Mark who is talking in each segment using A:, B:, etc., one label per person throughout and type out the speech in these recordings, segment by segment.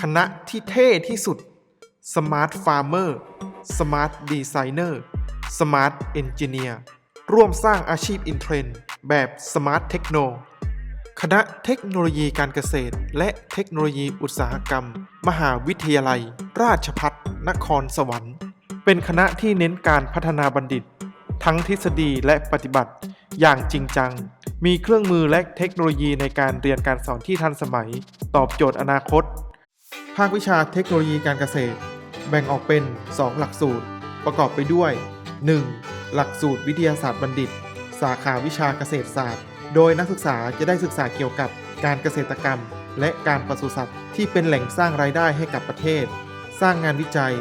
A: คณะที่เท่ที่สุด Smart Farmer Smart Designer Smart Engineer ร่วมสร้างอาชีพอินเทรนด์แบบ Smart Techno คณะเทคโนโลยีการเกษตร และเทคโนโลยีอุตสาหกรรม มหาวิทยาลัย ราชภัฏนครสวรรค์ เป็นคณะที่เน้นการพัฒนาบัณฑิต ทั้งทฤษฎีและปฏิบัติ อย่างจริงจัง มีเครื่องมือและเทคโนโลยีในการเรียนการสอนที่ทันสมัย ตอบโจทย์อนาคต ภาควิชาเทคโนโลยีการเกษตร แบ่งออกเป็น 2 หลักสูตร ประกอบไปด้วย 1. หลักสูตรวิทยาศาสตร์บัณฑิต สาขาวิชาเกษตรศาสตร์ โดยนักศึกษาจะได้ศึกษาเกี่ยวกับการเกษตรกรรม และการปศุสัตว์ที่เป็นแหล่งสร้างรายได้ให้กับประเทศ สร้างงานวิจัย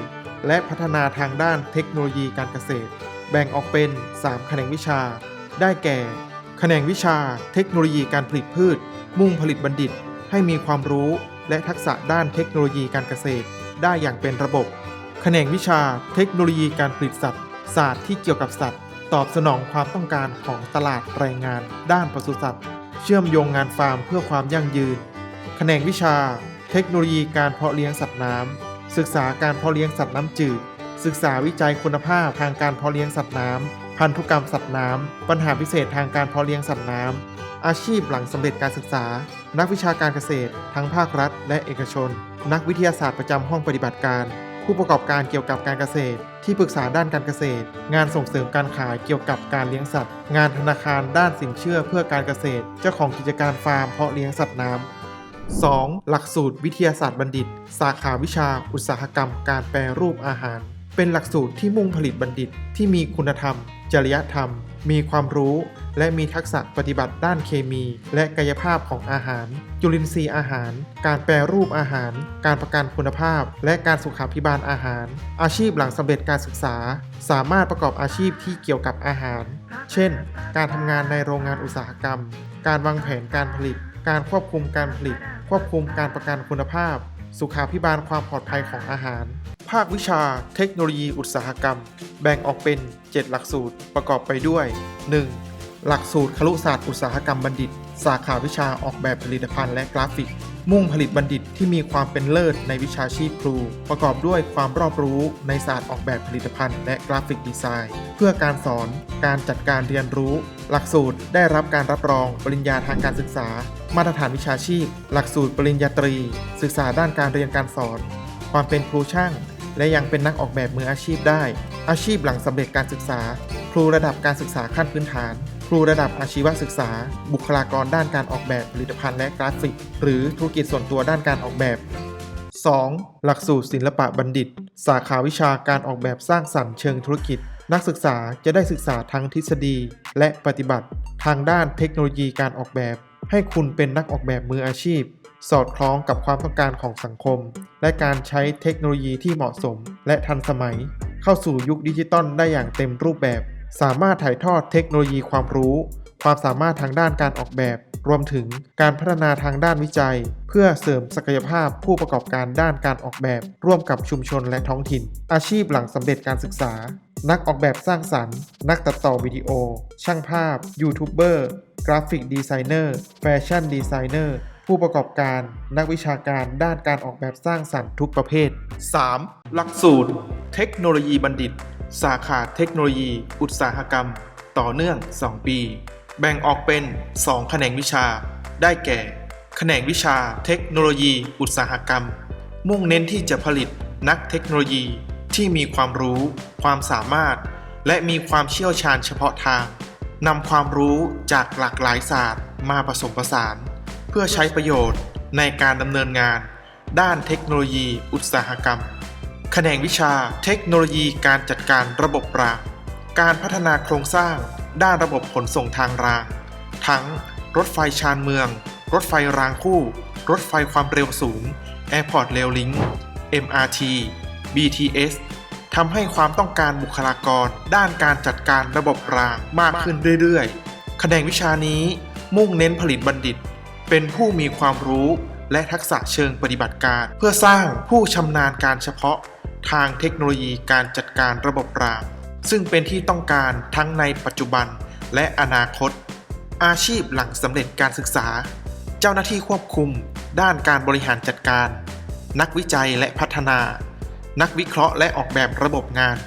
A: และพัฒนาทางด้านเทคโนโลยีการเกษตร แบ่งออกเป็น 3 แขนงวิชา ได้แก่แขนงวิชาเทคโนโลยีการผลิตพืช มุ่งผลิตบัณฑิต ให้มีความรู้ และทักษะด้านเทคโนโลยีการเกษตร ได้อย่างเป็นระบบแขนงวิชาเทคโนโลยีการผลิตสัตว์ศาสตร์ที่เกี่ยวกับสัตว์ ตอบสนองความต้องการของตลาดแรงงาน ด้านปศุสัตว์ เชื่อมโยงงานฟาร์มเพื่อความยั่งยืนแขนงวิชา เทคโนโลยีการเพาะเลี้ยงสัตว์น้ำศึกษาการเพาะเลี้ยงสัตว์น้ำจืด ศึกษาวิจัยคุณภาพทางการเพาะเลี้ยงสัตว์น้ำพันธุกรรมสัตว์น้ำปัญหาพิเศษทางการเพาะเลี้ยงสัตว์น้ำ อาชีพหลังสำเร็จการศึกษา นักวิชาการเกษตร ทั้งภาครัฐ และเอกชน นักวิทยาศาสตร์ประจำห้องปฏิบัติการ ผู้ประกอบการเกี่ยวกับการเกษตร ที่ปรึกษาด้านการเกษตร งานส่งเสริมการขายเกี่ยวกับการเลี้ยงสัตว์ งานธนาคารด้านสินเชื่อเพื่อการเกษตร เจ้าของกิจการฟาร์มเพาะเลี้ยงสัตว์น้ำ 2. หลักสูตรวิทยาศาสตร์บัณฑิต สาขาวิชาอุตสาหกรรมการแปรรูปอาหาร เป็นหลักสูตรที่มุ่งผลิตบัณฑิตที่มีคุณธรรม จริยธรรม มีความรู้ และมีทักษะปฏิบัติด้านเคมี และกายภาพของอาหาร จุลินทรีย์อาหาร การแปรรูปอาหาร การประกันคุณภาพ และการสุขาภิบาลอาหาร อาชีพหลังสำเร็จการศึกษา สามารถประกอบอาชีพที่เกี่ยวกับอาหาร เช่น การทำงานในโรงงานอุตสาหกรรม การวางแผนการผลิต การควบคุมการผลิต ควบคุมการประกันคุณภาพ สุขาภิบาลความปลอดภัยของอาหาร ภาควิชาเทคโนโลยีอุตสาหกรรม แบ่งออกเป็น 7 หลักสูตรประกอบไปด้วย 1. หลักสูตรครุศาสตร์อุตสาหกรรมบัณฑิต สาขาวิชาออกแบบผลิตภัณฑ์และกราฟิก มุ่งผลิตบัณฑิตที่มีความเป็นเลิศในวิชาชีพครู ประกอบด้วยความรอบรู้ในศาสตร์ออกแบบผลิตภัณฑ์และกราฟิกดีไซน์ เพื่อการสอนการจัดการเรียนรู้ หลักสูตรได้รับการรับรองปริญญาทางการศึกษา มาตรฐานวิชาชีพ หลักสูตรปริญญาตรี ศึกษาด้านการเรียนการสอน ความเป็นครูช่าง และยังเป็นนักออกแบบมืออาชีพได้ อาชีพหลังสำเร็จการศึกษา ครูระดับการศึกษาขั้นพื้นฐาน ครูระดับอาชีวศึกษา บุคลากรด้านการออกแบบผลิตภัณฑ์และกราฟิก หรือธุรกิจส่วนตัวด้านการออกแบบ 2. หลักสูตรศิลปะบัณฑิต สาขาวิชาการออกแบบสร้างสรรค์เชิงธุรกิจ นักศึกษาจะได้ศึกษาทั้งทฤษฎี และปฏิบัติ ทางด้านเทคโนโลยีการออกแบบ ให้คุณเป็นนักออกแบบมืออาชีพ สอดคล้องกับความต้องการของสังคม และการใช้เทคโนโลยีที่เหมาะสม และทันสมัย เข้าสู่ยุคดิจิตอลได้อย่างเต็มรูปแบบ สามารถถ่ายทอดเทคโนโลยีความรู้ ความสามารถทางด้านการออกแบบ รวมถึงการพัฒนาทางด้านวิจัย เพื่อเสริมศักยภาพผู้ประกอบการด้านการออกแบบ ร่วมกับชุมชนและท้องถิ่น อาชีพหลังสำเร็จการศึกษา นักออกแบบสร้างสรรค์ นักตัดต่อวิดีโอ ช่างภาพยูทูบเบอร์กราฟิกดีไซเนอร์แฟชั่นดีไซเนอร์ ผู้ประกอบการนักวิชาการด้านการออกแบบสร้างสรรค์ทุกประเภท 3. หลักสูตร เทคโนโลยีบัณฑิต สาขาเทคโนโลยี อุตสาหกรรม ต่อเนื่อง 2 ปี แบ่งออกเป็น 2 แขนงวิชา ได้แก่ แขนงวิชาเทคโนโลยี อุตสาหกรรม มุ่งเน้นที่จะผลิตนักเทคโนโลยีที่มีความรู้ ความสามารถ และมีความเชี่ยวชาญเฉพาะทางนำความรู้จากหลากหลายศาสตร์มาผสมผสาน เพื่อใช้ประโยชน์ในการดำเนินงาน ด้านเทคโนโลยีอุตสาหกรรม แขนงวิชาเทคโนโลยีการจัดการระบบราง การพัฒนาโครงสร้าง ด้านระบบขนส่งทางราง ทั้งรถไฟชานเมือง รถไฟรางคู่ รถไฟความเร็วสูง Airport Rail Link MRT BTS ทำให้ความต้องการบุคลากร ด้านการจัดการระบบรางมากขึ้นเรื่อยๆ แขนงวิชานี้มุ่งเน้นผลิตบัณฑิต เป็นผู้มีความรู้และทักษะเชิงปฏิบัติการ เพื่อสร้างผู้ชำนาญการเฉพาะ ทางเทคโนโลยีการจัดการระบบราง ซึ่งเป็นที่ต้องการทั้งในปัจจุบันและอนาคต อาชีพหลังสำเร็จการศึกษา เจ้าหน้าที่ควบคุม ด้านการบริหารจัดการ นักวิจัยและพัฒนา นักวิเคราะห์และออกแบบระบบงาน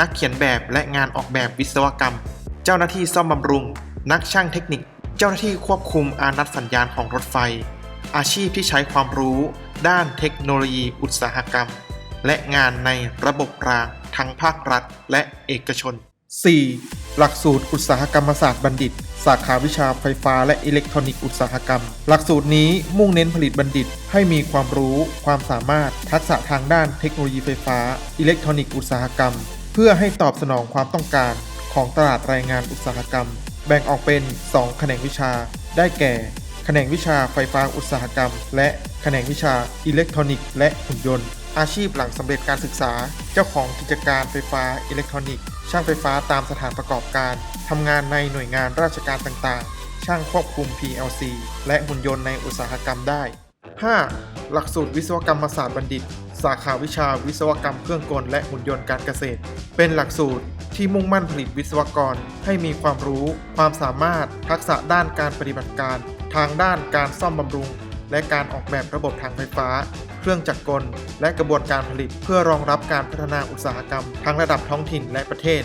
A: นักเขียนแบบและงานออกแบบวิศวกรรม เจ้าหน้าที่ซ่อมบำรุง นักช่างเทคนิค เจ้าหน้าที่ควบคุมอานัดสัญญาณของรถไฟ อาชีพที่ใช้ความรู้ ด้านเทคโนโลยีอุตสาหกรรม และงานในระบบรางทั้งภาครัฐและเอกชน 4. หลักสูตรอุตสาหกรรมศาสตร์บัณฑิต สาขาวิชาไฟฟ้าและอิเล็กทรอนิกส์อุตสาหกรรม หลักสูตรนี้มุ่งเน้นผลิตบัณฑิต ให้มีความรู้ ความสามารถ ทักษะทางด้านเทคโนโลยีไฟฟ้า อิเล็กทรอนิกส์อุตสาหกรรม เพื่อให้ตอบสนองความต้องการของตลาดแรงงานอุตสาหกรรม แบ่งออกเป็น 2 แขนงวิชา ได้แก่ แขนงวิชาไฟฟ้าอุตสาหกรรม และแขนงวิชาอิเล็กทรอนิกส์และหุ่นยนต์ อาชีพหลังสำเร็จการศึกษา เจ้าของกิจการไฟฟ้าอิเล็กทรอนิกส์ ช่างไฟฟ้าตามสถานประกอบการ ทำงานในหน่วยงานราชการต่างๆ ช่างควบคุม PLC และหุ่นยนต์ในอุตสาหกรรมได้ 5. หลักสูตรวิศวกรรมศาสตร์บัณฑิต สาขาวิชาวิศวกรรมเครื่องกลและหุ่นยนต์การเกษตร เป็นหลักสูตร ที่มุ่งมั่นผลิตวิศวกร ให้มีความรู้ ความสามารถ ทักษะด้านการปฏิบัติการ ทางด้านการซ่อมบำรุง และการออกแบบระบบทางไฟฟ้า เครื่องจักรกล และกระบวนการผลิต เพื่อรองรับการพัฒนาอุตสาหกรรม ทั้งระดับท้องถิ่นและประเทศ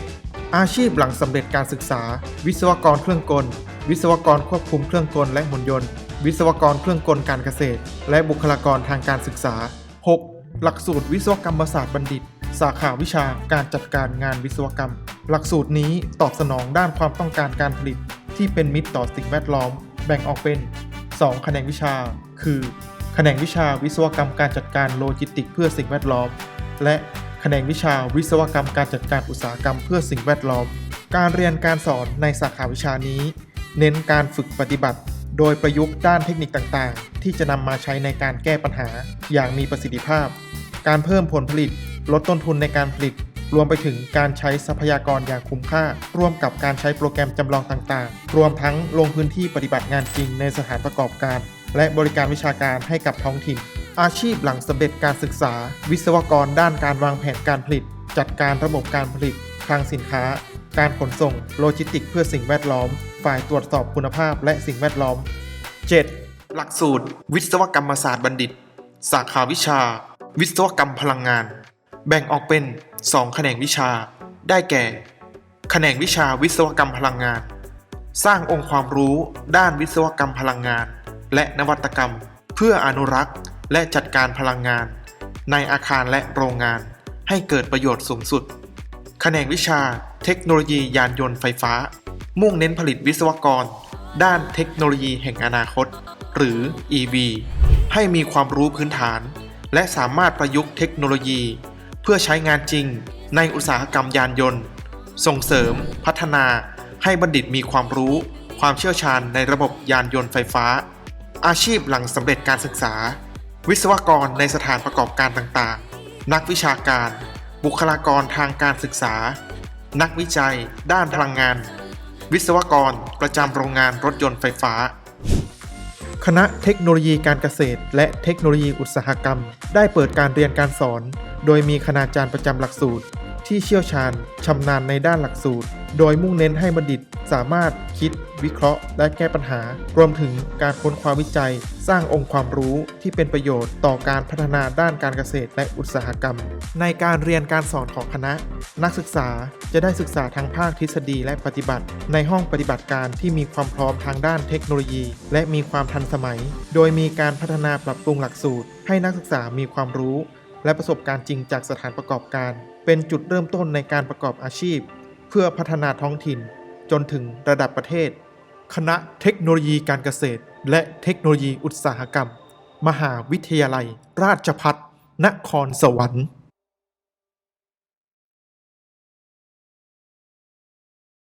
A: อาชีพหลังสำเร็จการศึกษา วิศวกรเครื่องกล วิศวกรควบคุมเครื่องกลและหุ่นยนต์ วิศวกรเครื่องกลการเกษตร และบุคลากรทางการศึกษา 6. หลักสูตรวิศวกรรมศาสตร์บัณฑิต สาขาวิชาการจัดการงานวิศวกรรม หลักสูตรนี้ตอบสนองด้านความต้องการการผลิต ที่เป็นมิตรต่อสิ่งแวดล้อม แบ่งออกเป็น 2 แขนงวิชา คือแขนงวิชาวิศวกรรมการจัดการโลจิสติกเพื่อสิ่งแวดล้อม และแขนงวิชาวิศวกรรมการจัดการอุตสาหกรรมเพื่อสิ่งแวดล้อม การเรียนการสอนในสาขาวิชานี้ เน้นการฝึกปฏิบัติ โดยประยุกต์ด้านเทคนิคต่างๆ ที่จะนำมาใช้ในการแก้ปัญหาอย่างมีประสิทธิภาพ การเพิ่มผลผลิต ลดต้นทุนในการผลิต รวมไปถึงการใช้ทรัพยากรอย่างคุ้มค่า ร่วมกับการใช้โปรแกรมจำลองต่างๆ รวมทั้งลงพื้นที่ปฏิบัติงานจริงในสถานประกอบการ และบริการวิชาการให้กับท้องถิ่น อาชีพหลังสำเร็จการศึกษา วิศวกรด้านการวางแผนการผลิต จัดการระบบการผลิตคลังสินค้า การขนส่ง โลจิสติกเพื่อสิ่งแวดล้อม ฝ่ายตรวจสอบคุณภาพและสิ่งแวดล้อม 7. หลักสูตร วิศวกรรมศาสตร์บัณฑิต สาขาวิชา วิศวกรรมพลังงาน แบ่งออกเป็น 2 แขนงวิชา ได้แก่ แขนงวิชาวิศวกรรมพลังงาน สร้างองค์ความรู้ด้านวิศวกรรมพลังงาน และนวัตกรรม เพื่ออนุรักษ์ และจัดการพลังงาน ในอาคารและโรงงาน ให้เกิดประโยชน์สูงสุด แขนงวิชา เทคโนโลยียานยนต์ไฟฟ้า มุ่งเน้นผลิตวิศวกร ด้านเทคโนโลยีแห่งอนาคต หรือ EV ให้มีความรู้พื้นฐาน และสามารถประยุกต์เทคโนโลยี เพื่อใช้งานจริงในอุตสาหกรรมยานยนต์ ส่งเสริม พัฒนา ให้บัณฑิตมีความรู้ ความเชี่ยวชาญในระบบยานยนต์ไฟฟ้า อาชีพหลังสำเร็จการศึกษา วิศวกรในสถานประกอบการต่างๆ นักวิชาการ บุคลากรทางการศึกษา นักวิจัย ด้านพลังงาน วิศวกรประจำโรงงานรถยนต์ไฟฟ้า คณะเทคโนโลยีการเกษตร และเทคโนโลยีอุตสาหกรรม ได้เปิดการเรียนการสอน โดยมีคณาจารย์ประจำหลักสูตร ที่เชี่ยวชาญชำนาญในด้านหลักสูตร โดยมุ่งเน้นให้บัณฑิตสามารถคิดวิเคราะห์ และแก้ปัญหา รวมถึงการค้นคว้าวิจัย สร้างองค์ความรู้ที่เป็นประโยชน์ต่อการพัฒนาด้านการเกษตรและอุตสาหกรรม ในการเรียนการสอนของคณะ นักศึกษาจะได้ศึกษาทั้งภาคทฤษฎีและปฏิบัติ ในห้องปฏิบัติการที่มีความพร้อมทางด้านเทคโนโลยี และมีความทันสมัย โดยมีการพัฒนาปรับปรุงหลักสูตร ให้นักศึกษามีความรู้ และประสบการณ์จริงจากสถานประกอบการเป็นจุดเริ่มต้นในการประกอบอาชีพ พื่อพัฒนาท้องถิ่น จนถึงระดับประเทศ คณะเทคโนโลยีการเกษตร และเทคโนโลยีอุตสาหกรรม มหาวิทยาลัย ราชพัฒนครสวรรค์